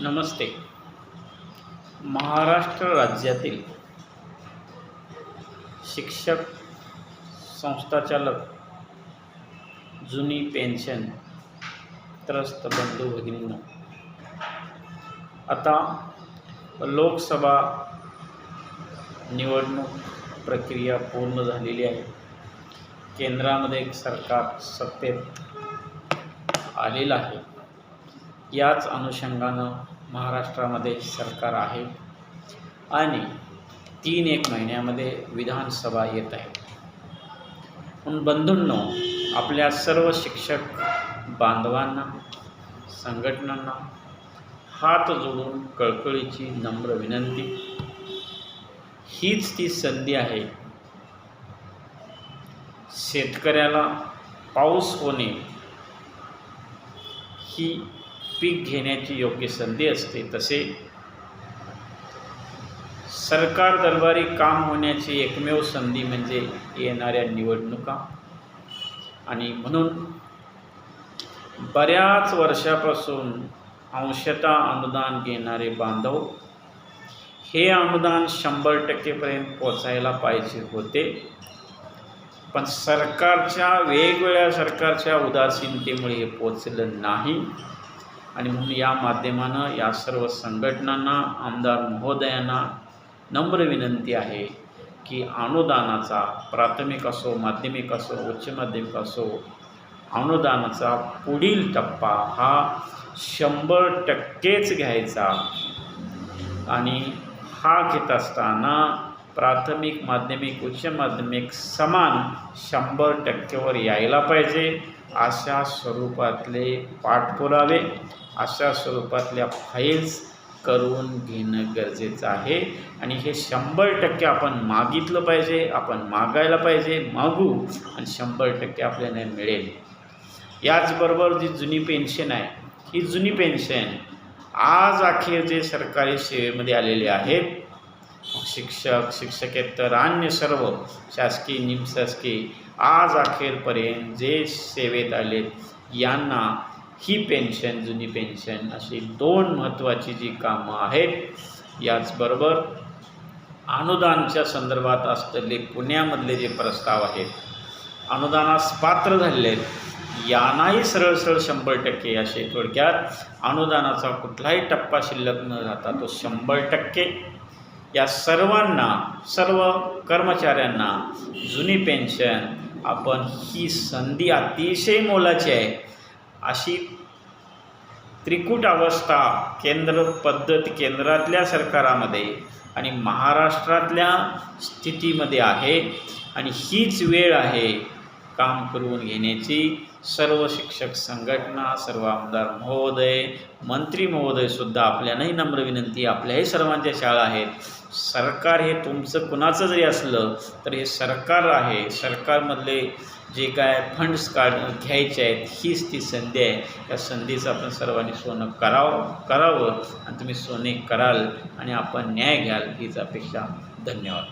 नमस्ते. महाराष्ट्र राज्यातील शिक्षक संस्थाचालक जुनी पेन्शन त्रस्त बंधू भगिनींना आता लोकसभा निवडणूक प्रक्रिया पूर्ण झालेली आहे. केंद्रामध्ये एक सरकार सत्तेत आलेलं आहे. याच अनुषंगानं महाराष्ट्रामध्ये सरकार आहे. आणि तीन एक महिन्यामध्ये विधानसभा येत आहे. म्हणून बंधूंनो आपल्या सर्व शिक्षक बांधवांना संघटनांना हात जोडून कळकळीची नम्र विनंती. हीच ती संधी आहे. शेतकऱ्याला पाऊस होणे ही पीक घेण्याची योग्य संधी असते तसे सरकार दरबारी काम होण्याची एकमेव संधी म्हणजे येणाऱ्या निवडणुका. आणि म्हणून बऱ्याच वर्षापासून अंशतः अनुदान घेणारे बांधव हे अनुदान शंभर टक्केपर्यंत पोचायला पाहिजे होते. पण सरकारच्या वेगवेगळ्या सरकारच्या उदासीनतेमुळे हे पोचलं नाही. आणि म्हणून या माध्यमानं या सर्व संघटनांना आमदार महोदयांना नम्र विनंती आहे की अनुदानाचा प्राथमिक असो माध्यमिक असो उच्च माध्यमिक असो अनुदानाचा पुढील टप्पा हा शंभर टक्केच घ्यायचा. आणि हा घेत असताना प्राथमिक माध्यमिक उच्च माध्यमिक समान शंभर टक्केवर यायला पाहिजे अशा स्वरूपातले पाठपुरावे अशा स्वरूपातल्या फाईल्स करून घेणं गरजेचं आहे. आणि हे शंभर टक्के आपण मागितलं पाहिजे आपण मागायला पाहिजे मागू आणि शंभर टक्के आपल्याला मिळेल. याचबरोबर जी जुनी पेन्शन आहे ही जुनी पेन्शन आज अखेर जे सरकारी सेवेमध्ये आलेले आहेत शिक्षक शिक्षकेतर अन्य सर्व शासकीय निमशासकीय आज अखेरपर्यंत जे सेवेत आलेत यांना ही पेन्शन जुनी पेन्शन अशी दोन महत्त्वाची जी कामं आहेत याचबरोबर अनुदानच्या संदर्भात असलेले पुण्यामधले जे प्रस्ताव आहेत अनुदानास पात्र झालेले आहेत यांनाही सरळ सरळ शंभर टक्के असे थोडक्यात अनुदानाचा कुठलाही टप्पा शिल्लक न राहता तो शंभर टक्के या सर्वांना सर्व कर्मचाऱ्यांना जुनी पेन्शन आपण ही संधी अतिशय मोलाची आहे. अशी त्रिकूट अवस्था केंद्र पद्धत केंद्रातल्या सरकारामध्ये आणि महाराष्ट्रातल्या स्थितीमध्ये आहे. आणि हीच वेळ आहे काम करून घेण्याची सर्व शिक्षक संघटना सर्व आमदार महोदय मंत्री महोदयसुद्धा आपल्यालाही नम्र विनंती आपल्याही सर्वांच्या शाळा आहेत. सरकार हे तुमचं कुणाचं जरी असलं तर हे सरकार आहे. सरकारमधले जे काय फंड्स काढ घ्यायचे आहेत हीच ती संधी आहे. त्या संधीचं आपण सर्वांनी सोनं करावं करावं आणि तुम्ही सोने कराल आणि आपण न्याय घ्याल हीच अपेक्षा. धन्यवाद.